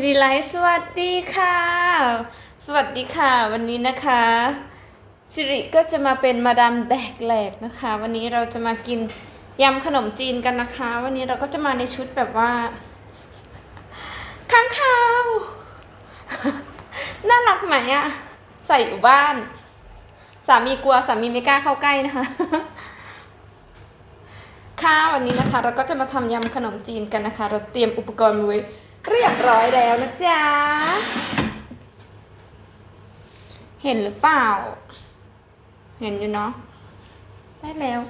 สิริไลท์สวัสดีค่ะ สวัสดีค่ะ วันนี้นะคะสิริก็จะมาเป็นมาดามแดกแหลกนะคะ วันนี้เราจะมากินยำขนมจีนกันนะคะ วันนี้เราก็จะมาในชุดแบบว่าข้างคาวน่ารักไหมอะใส่อยู่บ้าน สามีกลัวสามีไม่กล้าเข้าใกล้นะคะค่ะวันนี้นะคะ เราก็จะมาทำยำขนมจีนกันนะคะ เราเตรียมอุปกรณ์ไว้ เรียบร้อยแล้วนะจ๊ะ เห็นหรือเปล่า เห็นอยู่เนาะ ได้แล้ว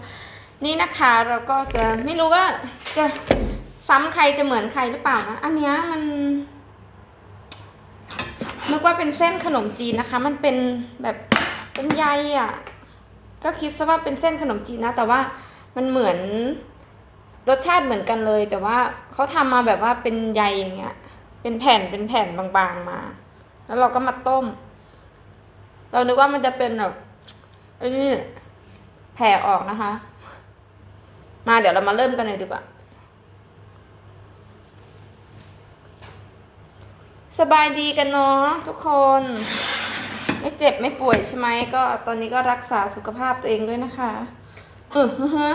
นี่นะคะเราก็จะไม่รู้ว่าจะซ้ำใครจะเหมือนใครหรือเปล่านะ อันเนี้ยมันนึกว่าเป็นเส้นขนมจีนนะคะ มันเป็นแบบเป็นใยอะ่ะ ก็คิดซะว่าเป็นเส้นขนมจีนนะ แต่ว่ามันเหมือน รสชาติเหมือนกันเลย แต่ว่าเขาทำมาแบบว่าเป็นใยอย่างเงี้ย เป็นแผ่นเป็นแผ่นบางๆมา แล้วเราก็มาต้ม เรานึกว่ามันจะเป็นแบบไอ้นี่แผ่ออกนะคะ มาเดี๋ยวเรามาเริ่มกันเลยดีกว่า สบายดีกันเนาะทุกคน ไม่เจ็บไม่ป่วยใช่ไหมก็ตอนนี้ก็รักษาสุขภาพตัวเองด้วยนะคะ เออฮะ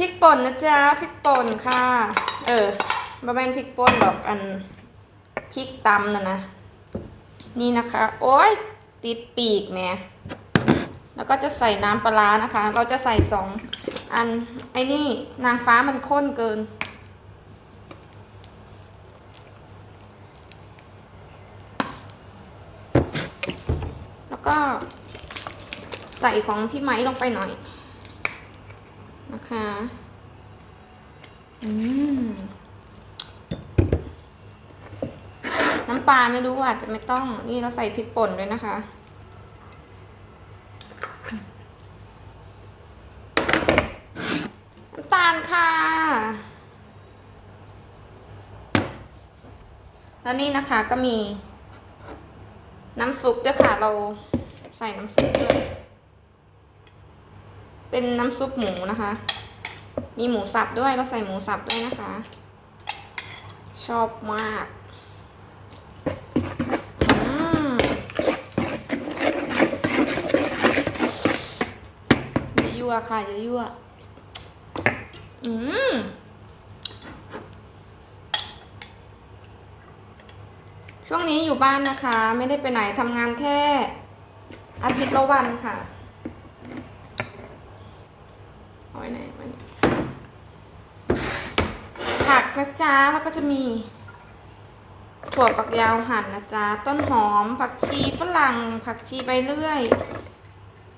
พริกป่นนะจ๊ะพริกป่นค่ะ เออมาเป็นพริกป่นหรอกอันพริกตำนะนะ นี่นะคะ โอ้ยติดปีกแม่แล้วก็จะใส่น้ำปลาร้านะคะ เราจะใส่สองอันไอ้นี่นางฟ้ามันข้นเกิน แล้วก็ใส่ของพี่ไม้ลงไปหน่อย นะคะ อืม น้ำปลาไม่รู้อาจจะไม่ต้อง นี่เราใส่พริกป่นด้วยนะคะ น้ำตาลค่ะ แล้วนี่นะคะก็มี น้ำซุปด้วยค่ะ เราใส่น้ำซุปด้วย เป็นน้ำซุปหมูนะคะ มีหมูสับด้วยเราใส่หมูสับด้วยนะคะ ชอบมากอืมยั่วค่ะยั่วอืมช่วงนี้อยู่บ้านนะคะ ไม่ได้ไปไหนทำงานแค่อาทิตย์ละวันค่ะเอาไว้ไหนวันนี้ผัก นะจ๊ะ แล้วก็จะมี ถั่วฝักยาวหั่นนะจ๊ะ ต้นหอม ผักชีฝรั่ง ผักชีใบเลื่อย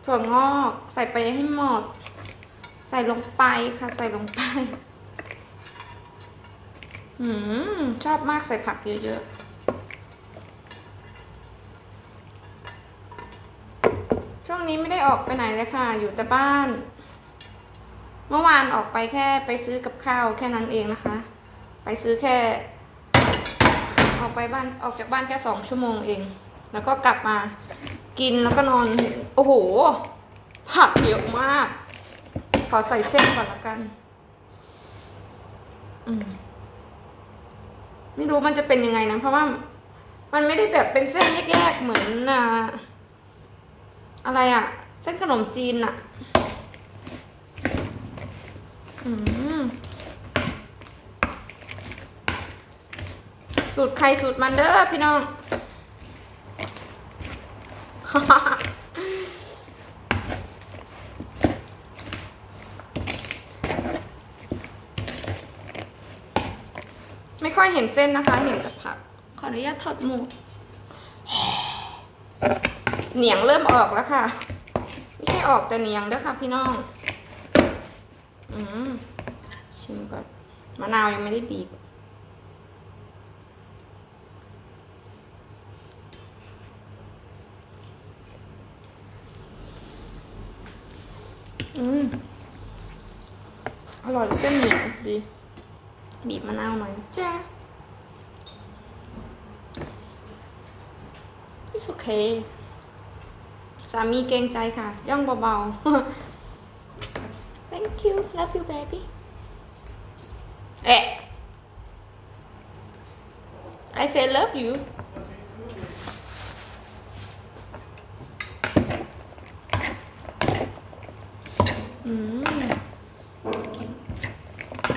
ถั่วงอกใส่ไปให้หมด ใส่ลงไปค่ะ ใส่ลงไป อืม ชอบมากใส่ผักเยอะๆช่วงนี้ไม่ได้ออกไปไหนเลยค่ะ อยู่แต่บ้าน เมื่อวานออกไปแค่ไปซื้อกับข้าวแค่นั้นเองนะคะ ไปซื้อแค่ ออกไปบ้านออกจากบ้านแค่สองชั่วโมงเอง แล้วก็กลับมากินแล้วก็นอน โอ้โห ผักเยอะมาก ขอใส่เส้นก่อนละกัน อืมไม่รู้มันจะเป็นยังไงนะ เพราะว่ามันไม่ได้แบบเป็นเส้นแยกๆเหมือนอ่าอะไรอะเส้นขนมจีนอะอืม สูตรใครสูตรมันเด้อพี่น้อง ไม่ค่อยเห็นเส้นนะคะเห็นแต่ผัก ขออนุญาตถอดหมวกเหนียงเริ่มออกแล้วค่ะ ไม่ใช่ออกแต่เหนียงเด้อค่ะพี่น้อง อืมชิมก่อนมะนาวยังไม่ได้บีบ อืมอร่อยเส้นเหนียวดี บีบมะนาวหน่อยจ้า It's okay สามีเกรงใจค่ะ ย่องเบาๆ Thank you love you baby เอ๊ะ I say love you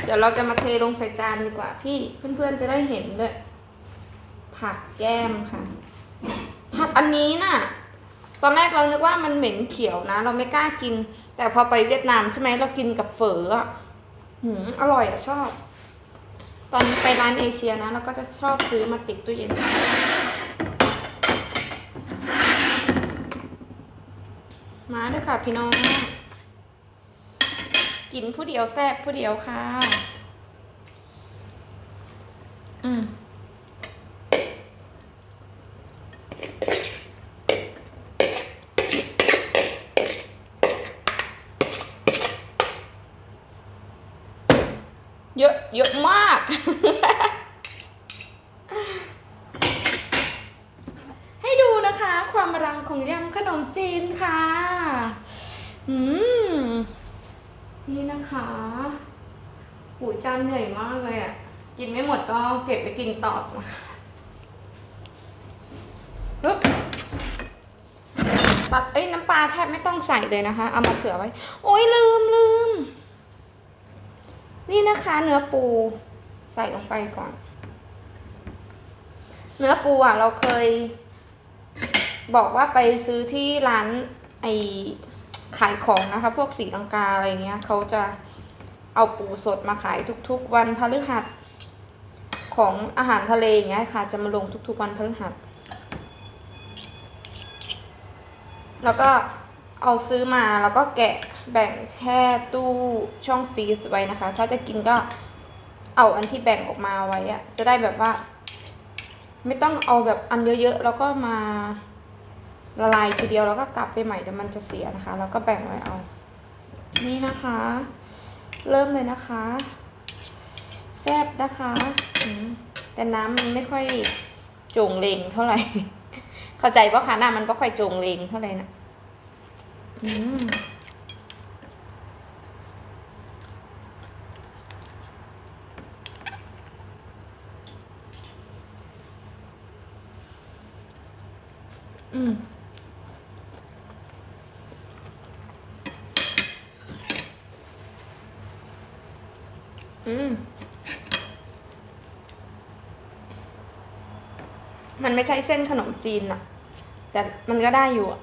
เดี๋ยวเราจะมาเทลงใส่จานดีกว่าพี่เพื่อนๆจะได้เห็นด้วยผักแก้มค่ะ ผักอันนี้น่ะ ตอนแรกเรานึกว่ามันเหม็นเขียวนะ เราไม่กล้ากิน แต่พอไปเวียดนามใช่ไหมเรากินกับเฝออะหืมอร่อยอะชอบ ตอนไปร้านเอเชียนะเราก็จะชอบซื้อมาติดตู้เย็นมาด้วยค่ะพี่น้อง กินผู้เดียวแซ่บผู้เดียวค่ะ อืม เยอะ เยอะมาก ให้ดูนะคะ ความรังของยำขนมจีนค่ะ อืม นี่นะคะหูจานใหญ่มากเลยอะ่ะ ก็เก็บไปกินต่อปึ๊บปัดเอ้ยน้ำปลาแทบไม่ต้องใส่เลยนะคะ เอามาเผื่อไว้ โอ้ยลืมลืม นี่นะคะเนื้อปูใส่ลงไปก่อน เนื้อปูอะ เราเคย บอกว่าไปซื้อที่ร้านไอขายของนะคะ พวกสีลังกาอะไรเงี้ยเขาจะเอาปูสดมาขายทุกๆ วันพฤหัส ของอาหารทะเลอย่างเงี้ยค่ะ จะมาลงทุกๆวันพฤหัสแล้วก็เอาซื้อมาแล้วก็แกะแบ่งแช่ตู้ช่องฟรีซไว้นะคะ ถ้าจะกินก็เอาอันที่แบ่งออกมาไว้อะจะได้แบบว่า ไม่ต้องเอาแบบอันเยอะๆแล้วก็มาละลายทีเดียวแล้วก็กลับไปใหม่เดี๋ยวมันจะเสียนะคะ แล้วก็แบ่งไว้เอา นี่นะคะ เริ่มเลยนะคะ แซ่บนะคะแต่น้ำมันไม่ค่อยจงเลงเท่าไหร่ เข้าใจปะคะน้ำมันไม่ค่อยจงเลงเท่าไหร่นะอืม ไม่ใช่เส้นขนมจีนอะแต่มันก็ได้อยู่อะ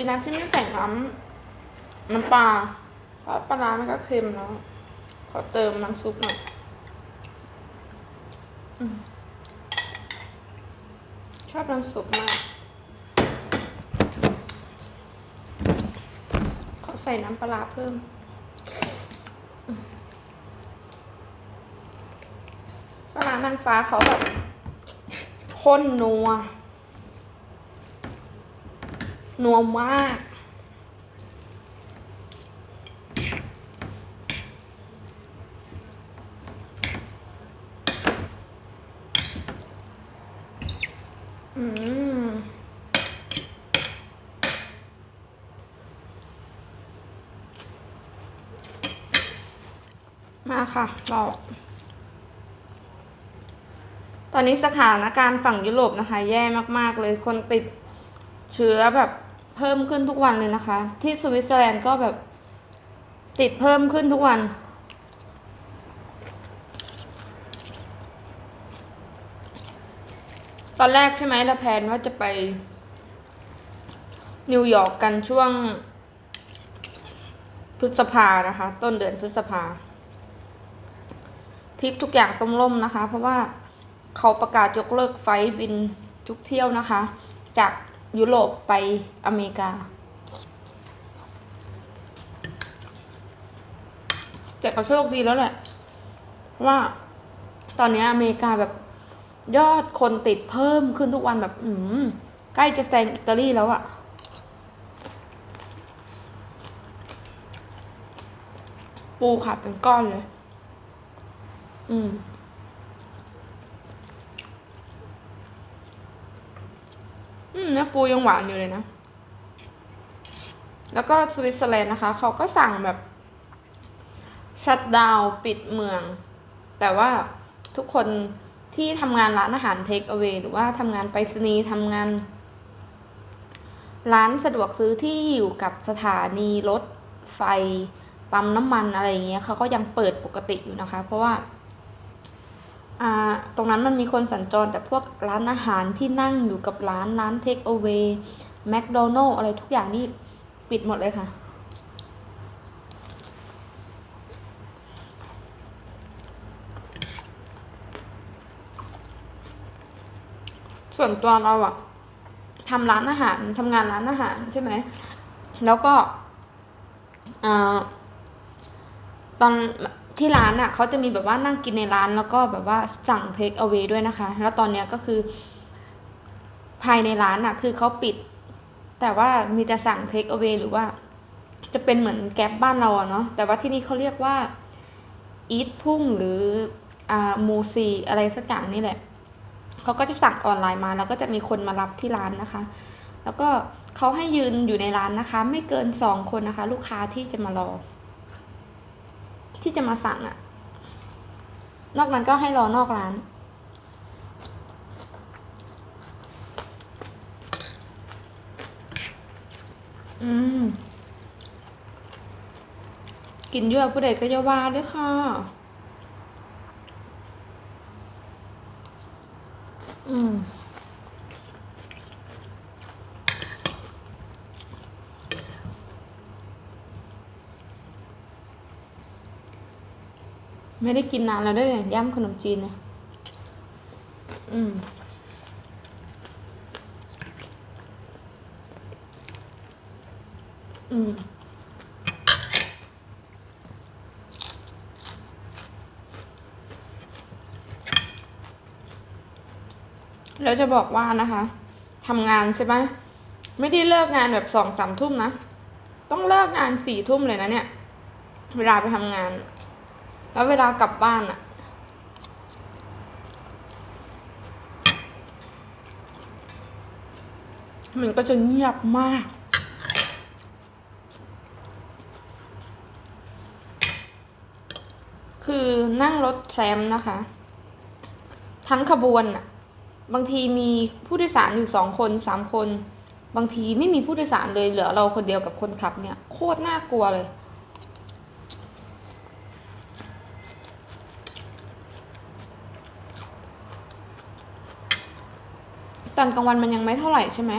ดีนะที่ไม่ใส่น้ำน้ำปลาเพราะปลาร้ามันก็เค็มแล้วขอเติมน้ำซุปหน่อย อืม ชอบน้ำซุปมาก ขอใส่น้ำปลาเพิ่ม ปลาร้านางฟ้าเขาแบบข้นนัว นัวมาก ค่ะบอก ตอนนี้สถานการณ์ฝั่งยุโรปนะคะ แย่มากๆเลยคนติดเชื้อแบบเพิ่มขึ้นทุกวันเลยนะคะ ที่สวิตเซอร์แลนด์ก็แบบติดเพิ่มขึ้นทุกวัน ตอนแรกใช่ไหมเราแพนว่าจะไป นิวยอร์กกันช่วงพฤษภานะคะ ต้นเดือนพฤษภา ทิปทุกอย่างต้มล่มนะคะ เพราะว่าเขาประกาศยกเลิกไฟบินทุกเที่ยวนะคะ จากยุโรปไปอเมริกา แต่ก็โชคดีแล้วแหละเพราะว่าตอนนี้อเมริกาแบบยอดคนติดเพิ่มขึ้นทุกวันแบบ อืมใกล้จะแซงอิตาลีแล้วอะปูค่ะเป็นก้อนเลย อืมเนื้อปูยังหวานอยู่เลยนะ แล้วก็สวิตเซอร์แลนด์นะคะ เขาก็สั่งแบบชัดดาวปิดเมือง แต่ว่าทุกคนที่ทำงานร้านอาหารเทคเอา a y หรือว่าทำงานไปรษณีย์ทำงาน ร้านสะดวกซื้อที่อยู่กับสถานีรถไฟปั๊มน้ำมันอะไรอย่างเงี้ยเขาก็ยังเปิดปกติอยู่นะคะ เพราะว่า ตรงนั้นมันมีคนสัญจรแต่พวกร้านอาหารที่นั่งอยู่กับร้านร้านเทคเอา a y แมคโดนัลอะไรทุกอย่างนี่ปิดหมดเลยค่ะ ส่วนตัวเราอะทำร้านอาหารทำงานร้านอาหารใช่ไหม แล้วก็อตอน ที่ร้านอะเขาจะมีแบบว่านั่งกินในร้าน แล้วก็แบบว่าสั่งเทคเอา a y ด้วยนะคะ แล้วตอนเนี้ยก็คือ ภายในร้านอะคือเขาปิด แต่ว่ามีแต่สั่งเทคเอา a y หรือว่า จะเป็นเหมือนแก๊บบ้านเราอะเนาะแต่ว่าที่นี่เขาเรียกว่าอีทพุ่งหรืออ่ามูซีอะไรสักอย่างนี่แหละเขาก็จะสั่งออนไลน์มา แล้วก็จะมีคนมารับที่ร้านนะคะ แล้วก็เขาให้ยืนอยู่ในร้านนะคะ ไม่เกินสองคนนะคะ ลูกค้าที่จะมารอ ที่จะมาสั่งอะนอกนั้นก็ให้รอนอกร้าน อืม กินเยอะผู้ใดก็อย่าว่าด้วยค่ะ อืม ไม่ได้กินนานแล้วด้วยเนี่ยย่ำขนมจีนเนี่ยอืมอืมแล้วจะบอกว่านะคะทำงานใช่ไหมไม่ได้เลิกงานแบบสองสามทุ่มนะ ต้องเลิกงานสี่ทุ่มเลยนะเนี่ย เวลาไปทำงาน แล้วเวลากลับบ้านอะมันก็จะเงียบมาก คือนั่งรถแทรมนะคะ ทั้งขบวนอะบางทีมีผู้โดยสารอยู่สองคนสามคน บางทีไม่มีผู้โดยสารเลยเหลือเราคนเดียวกับคนขับเนี่ย โคตรน่ากลัวเลย ตอนกลางวันมันยังไม่เท่าไหร่ใช่ไหม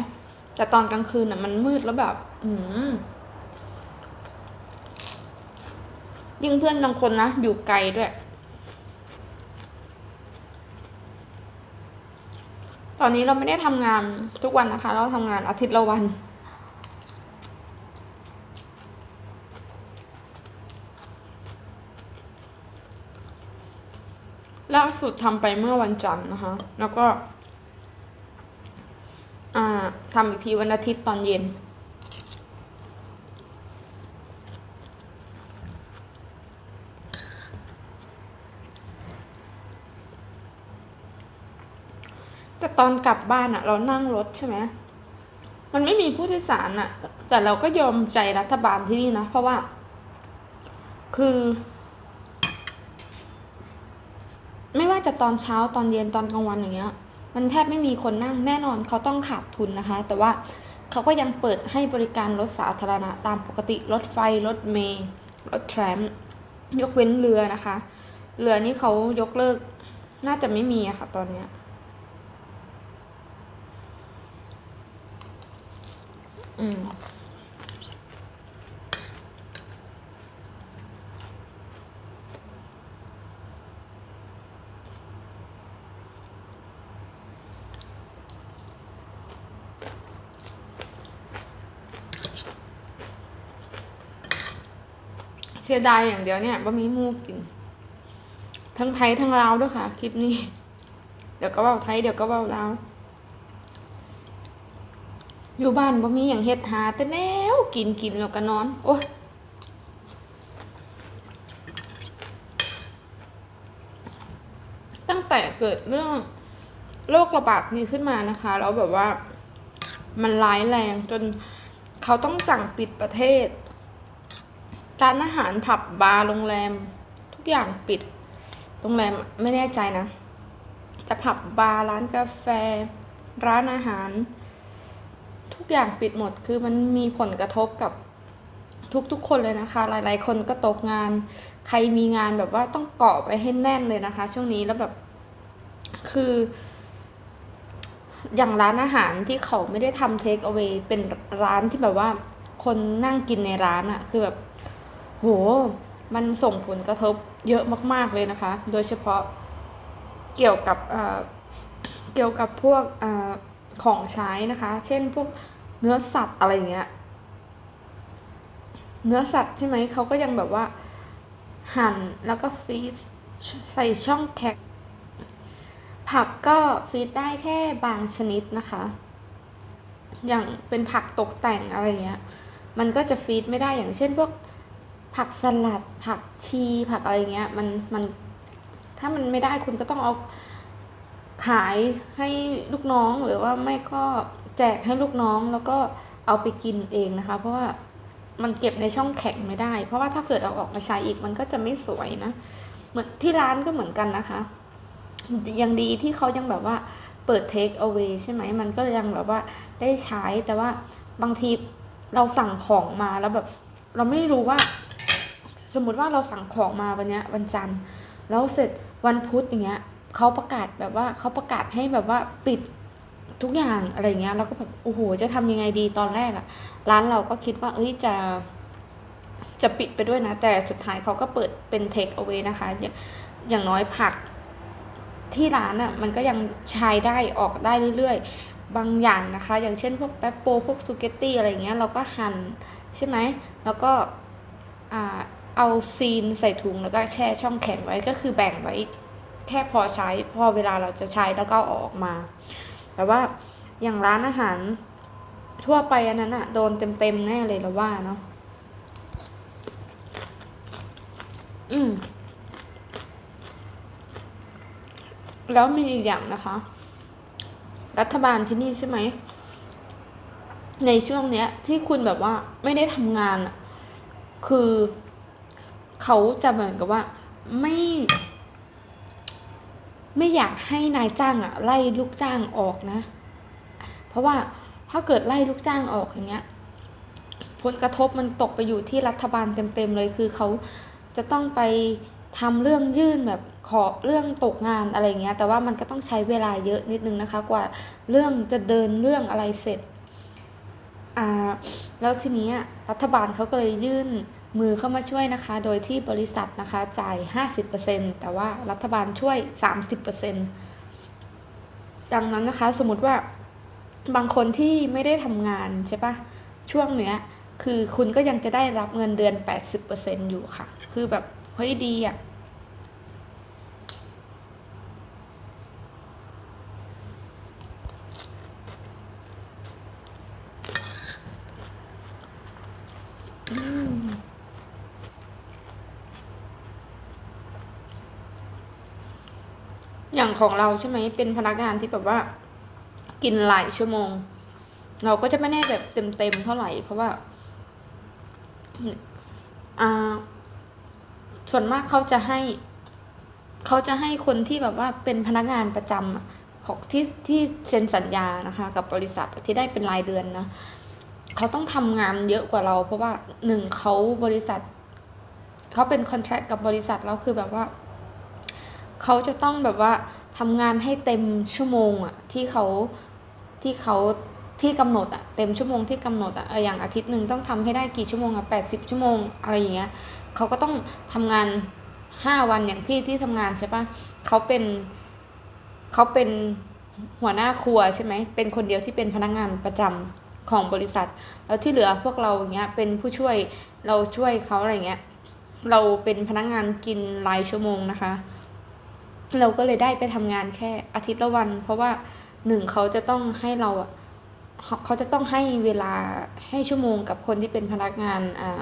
แต่ตอนกลางคืนอะมันมืดแล้วแบบ อืมยิ่งเพื่อนบางคนนะ อยู่ไกลด้วย ตอนนี้เราไม่ได้ทำงานทุกวันนะคะ เราทำงานอาทิตย์ละวัน ล่าสุดทำไปเมื่อวันจันทร์นะคะ แล้วก็ ทำอีกทีวันอาทิตย์ตอนเย็น แต่ตอนกลับบ้านอะเรานั่งรถใช่ไหมมันไม่มีผู้โดยสารอะแต่เราก็ยอมใจรัฐบาลที่นี่นะ เพราะว่า คือ ไม่ว่าจะตอนเช้าตอนเย็นตอนกลางวันอย่างเงี้ย มันแทบไม่มีคนนั่งแน่นอนเขาต้องขาดทุนนะคะ แต่ว่าเขาก็ยังเปิดให้บริการรถสาธารณะตามปกติรถไฟรถเมล์รถแทรมยกเว้นเรือนะคะ เรือนี่เขายกเลิก น่าจะไม่มีอะค่ะตอนเนี้ยอืม สียดายอย่างเดียวเนี่ยบะหมี่หมูกิน ทั้งไทยทั้งลาวด้วยค่ะ คลิปนี้ เดี๋ยวก็เบาไทยเดี๋ยวก็เบาลาวอยู่บ้านบ่มีอย่างเฮ็ดหา แต่แนวกินกินแล้วก็นอน โอ้ยตั้งแต่เกิดเรื่องโรคระบาดนี้ขึ้นมานะคะ แล้วแบบว่ามันร้ายแรงจนเขาต้องสั่งปิดประเทศ ร้านอาหารผับบาร์โรงแรม ทุกอย่างปิด โรงแรมไม่แน่ใจนะ แต่ผับบาร์ร้านกาแฟ ร้านอาหาร ทุกอย่างปิดหมดคือมันมีผลกระทบกับทุกๆคนเลยนะคะ หลายๆ คนก็ตกงาน ใครมีงานแบบว่าต้องเกาะไปให้แน่นเลยนะคะ ช่วงนี้แล้วแบบคือ อย่างร้านอาหารที่เขาไม่ได้ทำเทคเอา a y เป็นร้านที่แบบว่า คนนั่งกินในร้านอะคือแบบ โห มันส่งผลกระทบเยอะมาก ๆเลยนะคะ โดยเฉพาะเกี่ยวกับเกี่ยวกับพวกออของใช้นะคะ เช่นพวกเนื้อสัตว์อะไรอย่างเงี้ย เนื้อสัตว์ใช่ไหมเขาก็ยังแบบว่า หั่นแล้วก็ฟรีซใส่ช่องแข็งผักก็ฟรีซได้แค่บางชนิดนะคะ อย่างเป็นผักตกแต่งอะไรเงี้ย มันก็จะฟรีซไม่ได้อย่างเช่นพวก ผักสลัด ผักชี ผักอะไรเงี้ย มันมันถ้ามันไม่ได้คุณก็ต้องเอาขายให้ลูกน้องหรือว่าไม่ก็แจกให้ลูกน้องแล้วก็เอาไปกินเองนะคะ เพราะว่ามันเก็บในช่องแข็งไม่ได้ เพราะว่าถ้าเกิดเอาออกมาใช้อีกมันก็จะไม่สวยนะเหมือนที่ร้านก็เหมือนกันนะคะ ยังดีที่เขายังแบบว่าเปิด take away ใช่ไหมมันก็ยังแบบว่าได้ใช้แต่ว่าบางทีเราสั่งของมาแล้วแบบเราไม่รู้ว่า สมมติว่าเราสั่งของมาวันเนี้ยวันจันทร์ แล้วเสร็จวันพุธอย่างเงี้ยเขาประกาศแบบว่าเขาประกาศให้แบบว่าปิดทุกอย่างอะไรเงี้ยเราก็แบบโอ้โหจะทำยังไงดีตอนแรกอะร้านเราก็คิดว่า เอ้ยจะ จะปิดไปด้วยนะ แต่สุดท้ายเขาก็เปิดเป็น take away นะคะ อย่างอย่างน้อยผักที่ร้านอะมันก็ยังใช้ได้ออกได้เรื่อยๆ บางอย่างนะคะ อย่างเช่นพวกแป๊บโปพวกซูเกตตี้อะไรเงี้ยเราก็หั่นใช่ไหมแล้วก็อ่า เอาซีนใส่ถุงแล้วก็แช่ช่องแข็งไว้ก็คือแบ่งไว้แค่พอใช้พอเวลาเราจะใช้แล้วก็ออกมา แต่ว่าอย่างร้านอาหารทั่วไปอันนั้นอะโดนเต็มๆแน่เลยเราว่าเนาะอืมแล้วมีอีกอย่างนะคะ รัฐบาลที่นี่ใช่ไหม ในช่วงเนี้ย ที่คุณแบบว่าไม่ได้ทำงาน คือ เขาจะเหมือนกับว่าไม่ ไม่อยากให้นายจ้างอะไล่ลูกจ้างออกนะ เพราะว่าถ้าเกิดไล่ลูกจ้างออกอย่างเงี้ย ผลกระทบมันตกไปอยู่ที่รัฐบาลเต็มๆเลยคือเขาจะต้องไปทำเรื่องยื่นแบบขอเรื่องตกงานอะไรเงี้ย แต่ว่ามันก็ต้องใช้เวลาเยอะนิดนึงนะคะ กว่าเรื่องจะเดินเรื่องอะไรเสร็จอ่าแล้วทีนี้รัฐบาลเขาก็เลยยื่น มือเข้ามาช่วยนะคะ โดยที่บริษัทนะคะจ่าย 50%แต่ว่ารัฐบาลช่วย 30%ดังนั้นนะคะ สมมติว่าบางคนที่ไม่ได้ทำงานใช่ปะช่วงเนี้ยคือคุณก็ยังจะได้รับเงินเดือน 80%อยู่ค่ะ คือแบบเฮ้ยดีอะ อย่างของเราใช่ไหมเป็นพนักงานที่แบบว่า กินหลายชั่วโมง เราก็จะไม่แน่แบบเต็มๆเท่าไหร่ เพราะว่าอ่าส่วนมากเขาจะให้ เขาจะให้คนที่แบบว่าเป็นพนักงานประจำของที่ที่เซ็นสัญญานะคะ กับบริษัทที่ได้เป็นรายเดือนนะเขาต้องทำงานเยอะกว่าเรา เพราะว่าหนึ่งเขาบริษัทเขาเป็นคอนแทคกับบริษัทแล้วคือแบบว่า เขาจะต้องแบบว่าทำงานให้เต็มชั่วโมงอะที่เขาที่เขาที่กำหนดอะเต็มชั่วโมงที่กำหนดอะอย่างอาทิตย์หนึ่งต้องทำให้ได้กี่ชั่วโมงอะแปดสิบชั่วโมงอะไรอย่างเงี้ยเขาก็ต้องทำงานห้าวันอย่างพี่ที่ทำงานใช่ปะเขาเป็นเขาเป็นหัวหน้าครัวใช่ไหมเป็นคนเดียวที่เป็นพนักงานประจำของบริษัท แล้วที่เหลือพวกเราอย่างเงี้ยเป็นผู้ช่วยเราช่วยเขาอะไรเงี้ยเราเป็นพนักงานกินรายชั่วโมงนะคะ เราก็เลยได้ไปทำงานแค่อาทิตย์ละวัน เพราะว่าหนึ่งเขาจะต้องให้เราเขาจะต้องให้เวลาให้ชั่วโมงกับคนที่เป็นพนักงานอ่า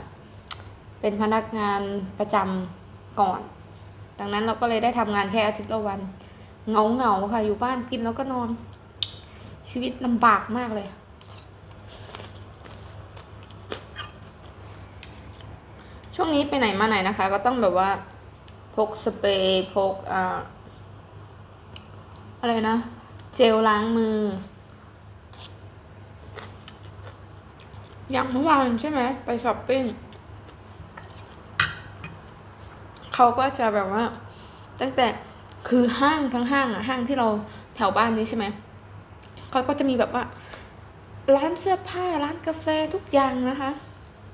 เป็นพนักงานประจำก่อน ดังนั้นเราก็เลยได้ทำงานแค่อาทิตย์ละวันเงาเงาค่ะ อยู่บ้านกินแล้วก็นอน ชีวิตลำบากมากเลย ช่วงนี้ไปไหนมาไหนนะคะ ก็ต้องแบบว่าพกสเปรย์พกอ่า อะไรนะ เจลล้างมือ อย่างเมื่อวานใช่ไหม ไปช้อปปิ้งเขาก็จะแบบว่า ตั้งแต่คือห้างทั้งห้างอะห้างที่เราแถวบ้านนี้ใช่ไหมเขาก็จะมีแบบว่า ร้านเสื้อผ้าร้านกาแฟทุกอย่างนะคะ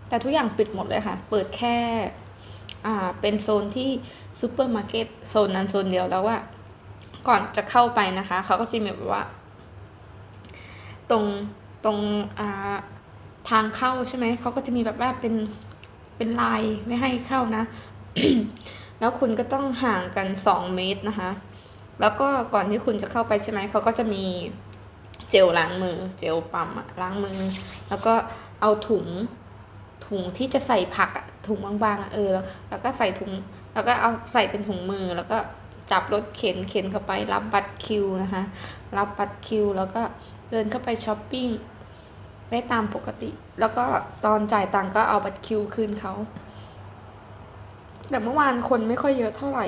แต่ทุกอย่างปิดหมดเลยค่ะ เปิดแค่ อ่าเป็นโซนที่ซูเปอร์มาร์เก็ตโซนนั้นโซนเดียวแล้วว่า ก่อนจะเข้าไปนะคะ เขาก็จะมีแบบว่า ตรงตรงอ่าทางเข้าใช่ไหม เขาก็จะมีแบบว่าเป็นเป็นลายไม่ให้เข้านะ แล้วคุณก็ต้องห่างกันสองเมตรนะคะ แล้วก็ก่อนที่คุณจะเข้าไปใช่ไหม เขาก็จะมีเจลล้างมือ เจลปั๊มล้างมือ แล้วก็เอาถุงถุงที่จะใส่ผักอะถุงบางๆอะเออแล้วแล้วก็ใส่ถุง แล้วก็เอาใส่เป็นถุงมือแล้วก็ จับรถเข็นเข็นเข้าไปรับบัตรคิวนะคะ รับบัตรคิว แล้วก็เดินเข้าไปช้อปปิ้งได้ตามปกติ แล้วก็ตอนจ่ายตังค์ก็เอาบัตรคิวคืนเขา แต่เมื่อวานคนไม่ค่อยเยอะเท่าไหร่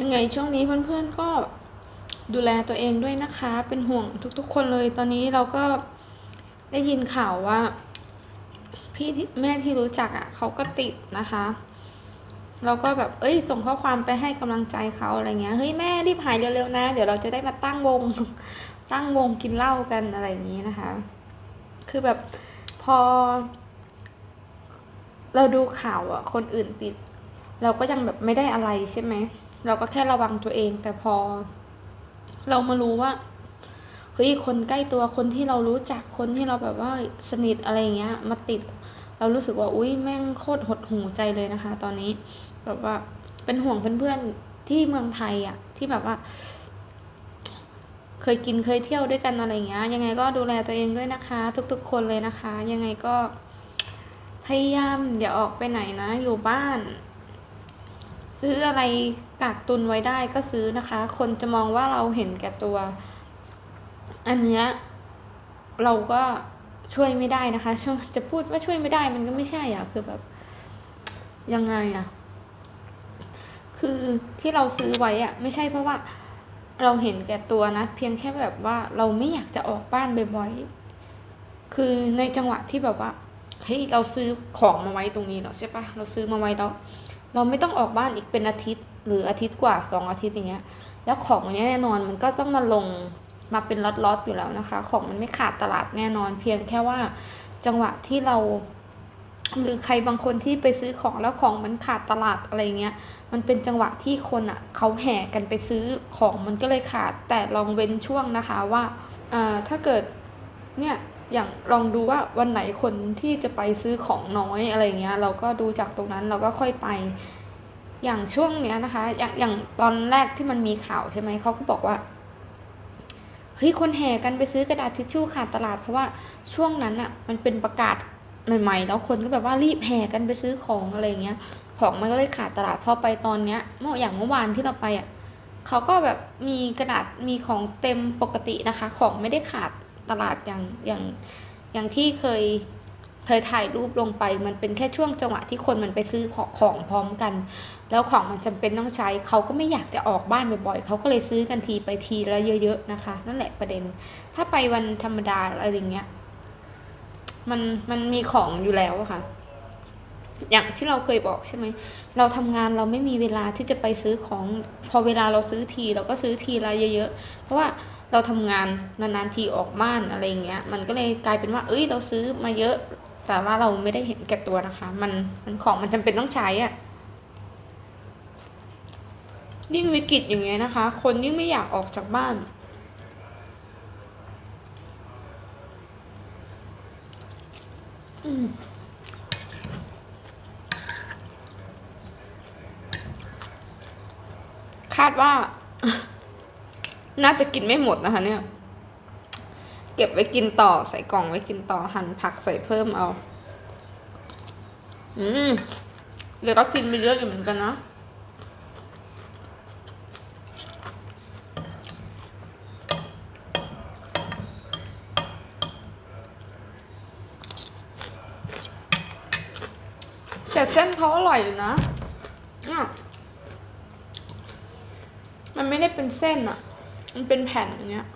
ยังไงช่วงนี้เพื่อนๆก็ดูแลตัวเองด้วยนะคะ เป็นห่วงทุกๆ คนเลย ตอนนี้เราก็ได้ยินข่าวว่า พี่ที่แม่ที่รู้จักอะ่ะเขาก็ติดนะคะเราก็แบบ เอ้ย ส่งข้อความไปให้กำลังใจเขาอะไรเงี้ย เฮ้ย แม่รีบหายเร็วๆนะ เดี๋ยวเราจะได้มาตั้งวง ตั้งวงกินเหล้ากันอะไรอย่างนี้นะคะ คือแบบพอ เราดูข่าวอะคนอื่นติด เราก็ยังแบบไม่ได้อะไรใช่ไหม เราก็แค่ระวังตัวเอง แต่พอ เรามารู้ว่า เฮ้ย คนใกล้ตัว คนที่เรารู้จัก คนที่เราแบบว่าสนิทอะไรเงี้ย มาติด เรารู้สึกว่าอุ้ยแม่งโคตรหดหูใจเลยนะคะ ตอนนี้แบบว่าเป็นห่วงเพื่อนๆที่เมืองไทยอะที่แบบว่า เคยกินเคยเที่ยวด้วยกันอะไรเงี้ย ยังไงก็ดูแลตัวเองด้วยนะคะ ทุก ๆ คนเลยนะคะ ยังไงก็พยายามอย่าออกไปไหนนะ อยู่บ้าน ซื้ออะไรกักตุนไว้ได้ก็ซื้อนะคะ คนจะมองว่าเราเห็นแก่ตัว อันเนี้ยเราก็ ช่วยไม่ได้นะคะจะพูดว่าช่วยไม่ได้มันก็ไม่ใช่อะคือแบบยังไงอะคือที่เราซื้อไว้อะไม่ใช่เพราะว่าเราเห็นแก่ตัวนะ เพียงแค่แบบว่าเราไม่อยากจะออกบ้านบ่อยๆคือในจังหวะที่แบบว่าเฮ้ยเราซื้อของมาไว้ตรงนี้เนาะใช่ปะเราซื้อมาไว้แล้วเราไม่ต้องออกบ้านอีกเป็นอาทิตย์ หรืออาทิตย์กว่าสองอาทิตย์อย่างเงี้ย แล้วของเนี้ยแน่นอนมันก็ต้องมาลง มาเป็นล็อตๆอยู่แล้วนะคะ ของมันไม่ขาดตลาดแน่นอน เพียงแค่ว่าจังหวะที่เรา หรือใครบางคนที่ไปซื้อของแล้วของมันขาดตลาดอะไรเงี้ย มันเป็นจังหวะที่คนอะเขาแห่กันไปซื้อของมันก็เลยขาด แต่ลองเว้นช่วงนะคะว่าอ่าถ้าเกิดเนี่ยอย่างลองดูว่าวันไหนคนที่จะไปซื้อของน้อยอะไรเงี้ย เราก็ดูจากตรงนั้นเราก็ค่อยไป อย่างช่วงเนี้ยนะคะ อย่างอย่างตอนแรกที่มันมีข่าวใช่ไหมเขาก็บอกว่า เฮ้ยคนแห่กันไปซื้อกระดาษทิชชู่ขาดตลาดเพราะว่าช่วงนั้นอะมันเป็นประกาศใหม่ๆแล้วคนก็แบบว่ารีบแห่กันไปซื้อของอะไรเงี้ย ของมันก็เลยขาดตลาดพอไปตอนเนี้ยเมื่ออย่างเมื่อวานที่เราไปอะเขาก็แบบมีกระดาษมีของเต็มปกตินะคะ ของไม่ได้ขาดตลาดอย่างอย่างอย่างที่เคย เคยถ่ายรูปลงไป มันเป็นแค่ช่วงจังหวะที่คนมันไปซื้อของของพร้อมกัน แล้วของมันจำเป็นต้องใช้ เขาก็ไม่อยากจะออกบ้านบ่อยๆเขาก็เลยซื้อกันทีไปทีละเยอะๆนะคะ นั่นแหละประเด็น ถ้าไปวันธรรมดาอะไรอย่างเงี้ยมันมันมีของอยู่แล้วค่ะ อย่างที่เราเคยบอกใช่ไหม เราทำงานเราไม่มีเวลาที่จะไปซื้อของ พอเวลาเราซื้อทีเราก็ซื้อทีละเยอะๆ เพราะว่าเราทำงานนานๆทีออกบ้านอะไรเงี้ย มันก็เลยกลายเป็นว่า เอ้ย เราซื้อมาเยอะ แต่ว่าเราไม่ได้เห็นแก่ตัวนะคะ มันมันของมันจำเป็นต้องใช้อะยิ่งวิกฤตอย่างเงี้ยนะคะ คนยิ่งไม่อยากออกจากบ้าน อืมคาดว่า น่าจะกินไม่หมดนะคะเนี่ย เก็บไว้กินต่อใส่กล่องไว้กินต่อหั่นผักใส่เพิ่มเอา อืมเดี๋ยวก็กินไปเยอะอยู่เหมือนกันนะแต่เส้นเขาอร่อยอยู่นะมันไม่ได้เป็นเส้นอะมันเป็นแผ่นอย่างเงี้ย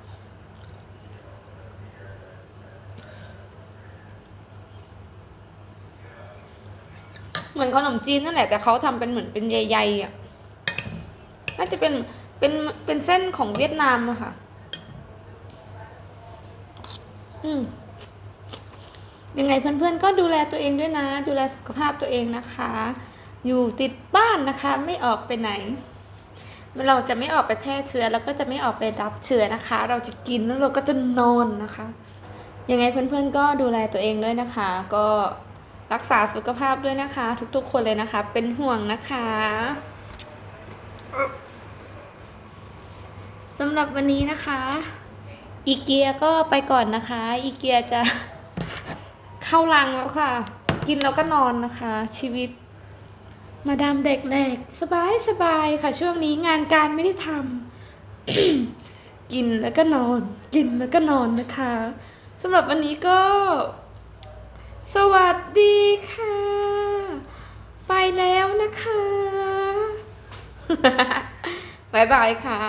เหมือนขนมจีนนั่นแหละแต่เขาทำเป็นเหมือนเป็นใยๆอะน่าจะเป็นเป็นเป็นเส้นของเวียดนามอะค่ะ อืมยังไงเพื่อนๆก็ดูแลตัวเองด้วยนะ ดูแลสุขภาพตัวเองนะคะ อยู่ติดบ้านนะคะ ไม่ออกไปไหน เราจะไม่ออกไปแพร่เชื้อ แล้วก็จะไม่ออกไปรับเชื้อนะคะ เราจะกินแล้วเราก็จะนอนนะคะยังไงเพื่อนๆก็ดูแลตัวเองด้วยนะคะ ก็ รักษาสุขภาพด้วยนะคะ ทุกๆคนเลยนะคะ เป็นห่วงนะคะสำหรับวันนี้นะคะ อีเกียก็ไปก่อนนะคะ อีเกียจะเข้ารังแล้วค่ะ กินแล้วก็นอนนะคะ ชีวิต มาดามเด็กแหลกสบายสบายค่ะ ช่วงนี้งานการไม่ได้ทำกินแล้วก็นอน กินแล้วก็นอนนะคะสำหรับวันนี้ก็ สวัสดีค่ะ ไปแล้วนะคะ บ๊ายบายค่ะ